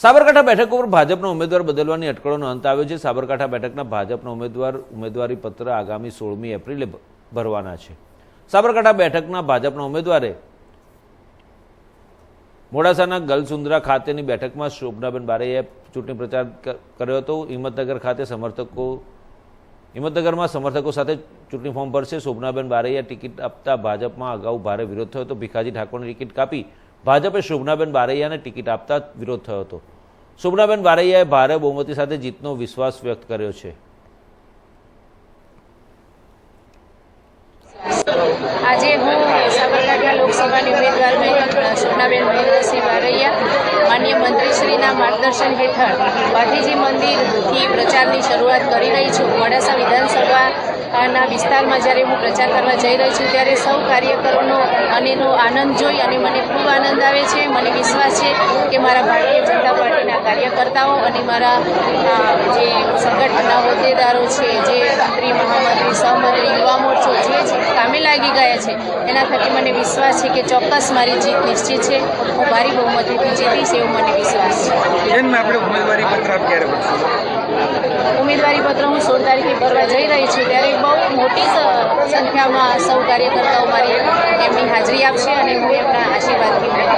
સાબરકાંઠા બેઠક ઉપર ભાજપના ઉમેદવાર બદલવાની અટકળોનો અંત આવ્યો છે. સાબરકાંઠા બેઠકના ભાજપના ઉમેદવાર, ઉમેદવારી પત્ર આગામી સોળમી એપ્રિલે ભરવાના છે. સાબરકાંઠા બેઠકના ભાજપના ઉમેદવારે મોડાસાના ગલસુંદરા ખાતેની બેઠકમાં શોભનાબેન બારૈયાએ ચૂંટણી પ્રચાર કર્યો હતો. હિંમતનગર ખાતે સમર્થકો, હિંમતનગરમાં સમર્થકો સાથે ચૂંટણી ફોર્મ ભરશે. શોભનાબેન બારૈયા ટિકિટ આપતા ભાજપમાં અગાઉ ભારે વિરોધ થયો હતો. ભીખાજી ઠાકોરની ટિકિટ કાપી ભાજપે શોભનાબેન બારૈયાને ટિકિટ આપતા વિરોધ થયો હતો. શોભનાબેન બારૈયાએ ભારે બહુમતી સાથે જીતનો વિશ્વાસ વ્યક્ત કર્યો છે. આજે હું સાબરકાંઠા લોકસભાની ઉમેદવાર શોભનાબેન મહેન્દ્રસિંહ બારૈયા, માન્ય મંત્રીશ્રીના માર્ગદર્શન હેઠળ. ગાંધીજી મંદિરથી પ્રચારની શરૂઆત કરી રહી છું. મોડાસા વિધાનસભાના વિસ્તારમાં જ્યારે હું પ્રચાર કરવા જઈ રહી છું ત્યારે સૌ કાર્યકરોનો અને એનો આનંદ જોઈ અને મને ખૂબ આનંદ આવે છે મને વિશ્વાસ છે કે મારા ભારતીય જનતા પાર્ટીના કાર્યકર્તાઓ અને મારા જે સંગઠનના હોદ્દેદારો છે જે મંત્રી મહામંત્રી સહમંત્રી યુવા મોરચો જે જ કામે લાગી ગયા છે એના થકી મને વિશ્વાસ છે કે ચોક્કસ મારી જીત નિશ્ચિત છે. હું ભારી બહુમતીથી જીતીશ એવો મને વિશ્વાસ છે. આપણે ઉમેદવારી પત્ર આપ ક્યારે ઉમેદવારી પત્ર હું સોળ તારીખે ભરવા જઈ રહી છું ત્યારે મોટી સંખ્યામાં સૌ કાર્યકર્તાઓ મારી એમની હાજરી આપશે અને હું એમના આશીર્વાદથી